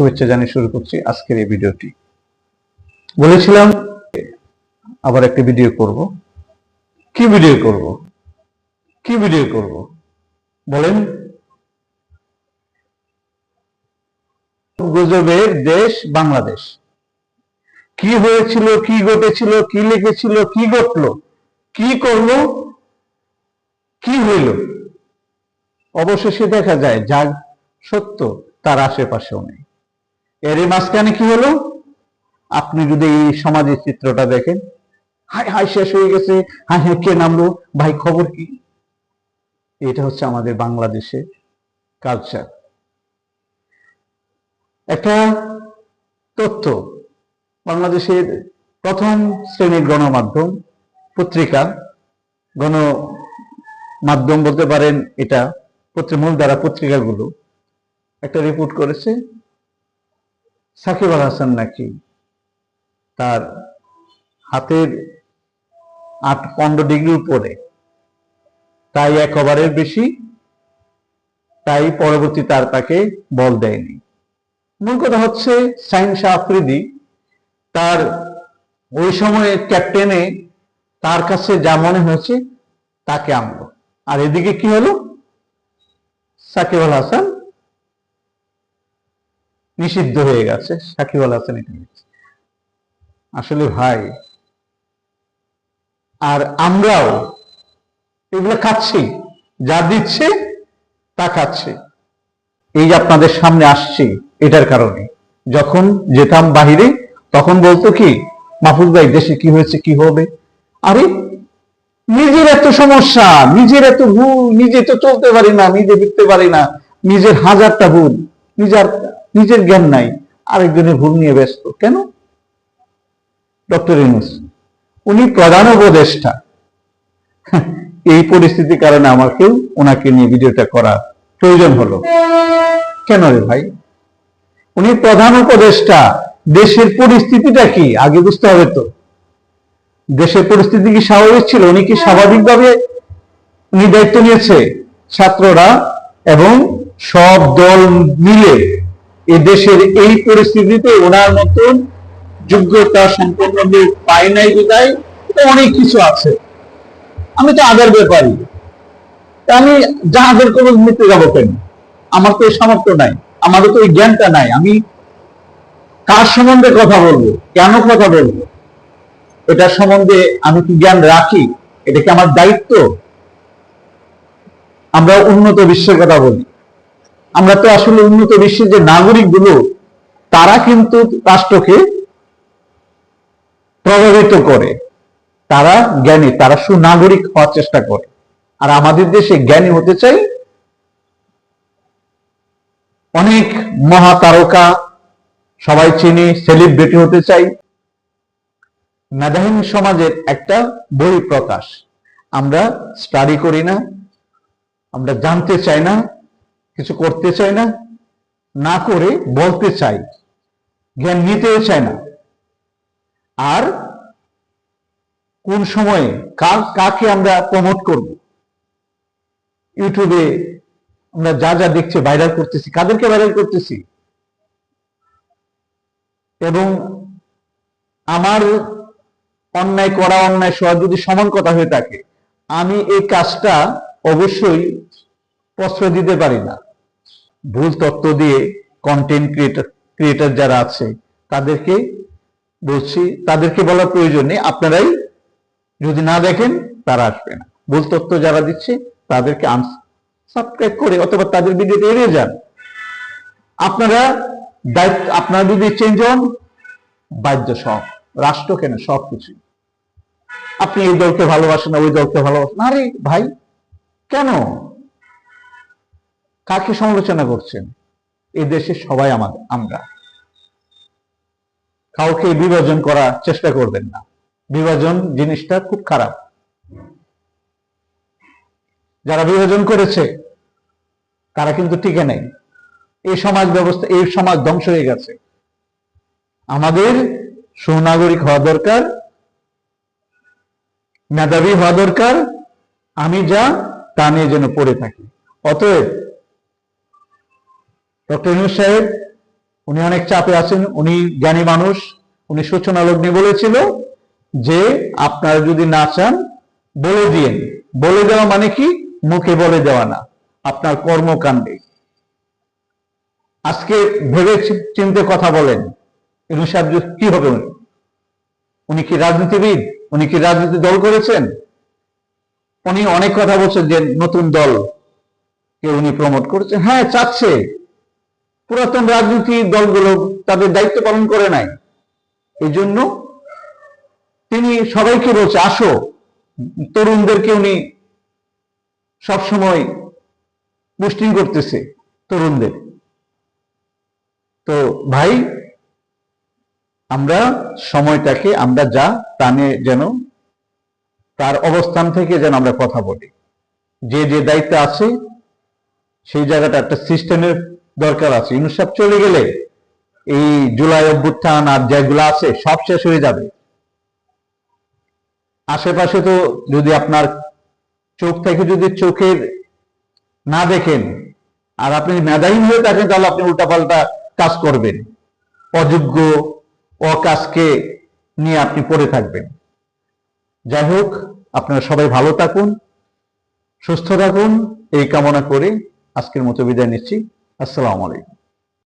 শুভেচ্ছা জানিয়ে শুরু করছি আজকের এই ভিডিওটি। বলেছিলাম আবার একটা ভিডিও করব। কি ভিডিও করব? কি ভিডিও করব? বলেন। গুজবের দেশ বাংলাদেশ। কি হয়েছিল, কি ঘটেছিল, কি লিখেছিল, কি ঘটলো, কি করল, কি হইল? অবশেষে দেখা যায়, যা সত্য, তার আশেপাশেও নেই। এরই মাঝখানে কি হলো? আপনি যদি এই সমাজের চিত্রটা দেখেন হাই হাই শেষ হয়ে গেছে হাই হাই কে নামলো? ভাই, খবর কি? এটা হচ্ছে আমাদের বাংলাদেশের কালচার একটা তথ্য, বাংলাদেশের প্রথম শ্রেণির গণমাধ্যম, পত্রিকা গণ মাধ্যম বলতে পারেন এটা পত্র- মূল দ্বারা পত্রিকাগুলো, একটা রিপোর্ট করেছে সাকিব আল হাসান নাকি তার হাতের আট পনেরো ডিগ্রি উপরে। তাই এক ওভারের বেশি, তাই পরবর্তী তার তাকে বল দেয়নি। মূল কথা হচ্ছে সাইন শাহ আফ্রিদি তার ওই সময়ে ক্যাপ্টেনে তার কাছে যা মনে হয়েছে তাকে আনলো। আর এদিকে কি হলো? সাকিব আল হাসান নিষিদ্ধ হয়ে গেছে, সাকিব আল হাসান এটা আসলে ভাই, আর আমরাও এগুলো খাচ্ছি, যা দিচ্ছে তা খাচ্ছি। এই যে আপনাদের সামনে আসছি, এটার কারণে। যখন যেতাম বাহিরে, তখন বলতো কি, মাহফুজ ভাই, দেশে কি হয়েছে, কি হবে? আরে, নিজের এত সমস্যা, নিজের এত ভুল, নিজে তো চলতে পারি না, নিজে ফিরতে পারি না, নিজের হাজারটা ভুল, নিজের নিজের জ্ঞান নাই, আরেকজনের ভুল নিয়ে ব্যস্ত। কেন? ডক্টর ইনুস উনি প্রধান উপদেষ্টা। এই পরিস্থিতির কারণে আমাকেও ওনাকে নিয়ে ভিডিওটা করা প্রয়োজন হলো। কেন রে ভাই? উনি প্রধান উপদেষ্টা। দেশের পরিস্থিতিটা কি? আগে বুঝতে হবে তো। দেশের পরিস্থিতি কি স্বাভাবিক ছিল? উনি কি স্বাভাবিকভাবে উনি দায়িত্ব নিয়েছে? ছাত্ররা এবং সব দল মিলে এ দেশের এই পরিস্থিতিতে ওনার মতন যোগ্যতা সম্পন্ন লোক পাই নাই বিদায় অনেক কিছু আছে। আমি তো আগের ব্যাপারই। তা আমি জাহাজের কোনো নিতে যাব কেন? আমার তো এই সামর্থ্য নাই। আমাদের তো এই জ্ঞানটা নাই। আমি কার সম্বন্ধে কথা বলব? কেন কথা বলব? এটা সম্বন্ধে আমি কি জ্ঞান রাখি? এটা কি আমার দায়িত্ব? আমরা উন্নত বিশ্বের কথা বলি। আমরা তো আসলে উন্নত বিশ্বের যে নাগরিকগুলো তারা কিন্তু রাষ্ট্রকে প্রভাবিত করে। তারা জ্ঞানী, তারা সুনাগরিক হওয়ার চেষ্টা করে। আর আমাদের দেশে জ্ঞানী হতে চাই অনেক মহাতারকা, সবাই চিনি, সেলিব্রিটি হতে চাই। মেধাহীন সমাজের একটা বই প্রকাশ আমরা স্টাডি করি না, আমরা জানতে চাই না কিছু করতে চাই না না করে বলতে চাই জ্ঞান নিতেও চাই না। আর কোন সময়ে কাকে আমরা প্রমোট করব? ইউটিউবে আমরা যা যা দেখছি ভাইরাল করতেছি, কাদেরকে ভাইরাল করতেছি? এবং আমার অন্যায় করা, অন্যায় সহ যদি সমান কথা হয়ে থাকে, আমি এই কাজটা অবশ্যই প্রশ্রয় দিতে পারি না। ভুল তত্ত্ব দিয়ে কন্টেন্ট ক্রিয়েটার ক্রিয়েটার যারা আছে, তাদেরকে বলছি, তাদেরকে বলার প্রয়োজন নেই। আপনারাই যদি না দেখেন, তারা আসবে না। ভুল তথ্য যারা দিচ্ছে, তাদেরকে সাবস্ক্রাইব করে অথবা তাদের ভিডিওতে এড়িয়ে যান। আপনারা দায়িত্ব, আপনারা যদি চেঞ্জ হন, বাধ্য সব। রাষ্ট্র কেন? সব কিছু আপনি এই দলকে ভালোবাসেন ওই দলকে ভালোবাসেন আরে ভাই, কেন? কাকে সমালোচনা করছেন? এই দেশে সবাই আমাদের, আমরা। কাউকে বিভাজন করার চেষ্টা করবেন না। বিভাজন জিনিসটা খুব খারাপ। যারা বিভাজন করেছে, তারা কিন্তু টিকে নেই। এই সমাজ ব্যবস্থা, এই সমাজ ধ্বংস হয়ে গেছে। আমাদের সুনাগরিক হওয়া দরকার, মেধাবী হওয়া দরকার। আমি যা, তা নিয়ে যেন পড়ে থাকি। অতএব ডক্টর ইউনুস সাহেব, উনি অনেক চাপে আছেন, উনি জ্ঞানী মানুষ, উনি সূচনা লগ্নে বলেছিল যে আপনারা যদি না চান, বলে দিয়েন। বলে দেওয়া মানে কি? মুখে বলে দেওয়া না। আপনার কর্মকাণ্ডে। আজকে ভেবে চিন্তে কথা বলেন। ইনু সাহেব কি হবে উনি? উনি কি রাজনীতিবিদ? উনি কি রাজনীতি দল করেছেন? উনি অনেক কথা বলছেন যে নতুন দল কে উনি প্রমোট করেছেন। হ্যাঁ চাচ্ছে। পুরাতন রাজনীতি দলগুলো তাদের দায়িত্ব পালন করে নাই। এই জন্য তিনি সবাইকে বলছে, আসো। তরুণদেরকে উনি সবসময় পুষ্টিং করতেছে তরুণদের। তো ভাই, আমরা সময়টাকে, আমরা যা প্রাণে যেন, তার অবস্থান থেকে যেন আমরা কথা বলি। যে যে দায়িত্ব আছে, সেই জায়গাটা একটা সিস্টেমের দরকার আছে। ইউনুসাব চলে গেলে এই জুলাই অভ্যুত্থান আর যেগুলো আছে সব শেষ হয়ে যাবে। আশেপাশে তো যদি আপনার চোখ থেকে যদি চোখের না দেখেন আর আপনি মেধাহীন হয়ে থাকেন, তাহলে আপনি উল্টাপাল্টা কাজ করবেন। অযোগ্য, অকাজকে নিয়ে আপনি পড়ে থাকবেন। যাই হোক, আপনারা সবাই ভালো থাকুন, সুস্থ থাকুন। এই কামনা করে আজকের মতো বিদায় নিচ্ছি। আসসালামু আলাইকুম।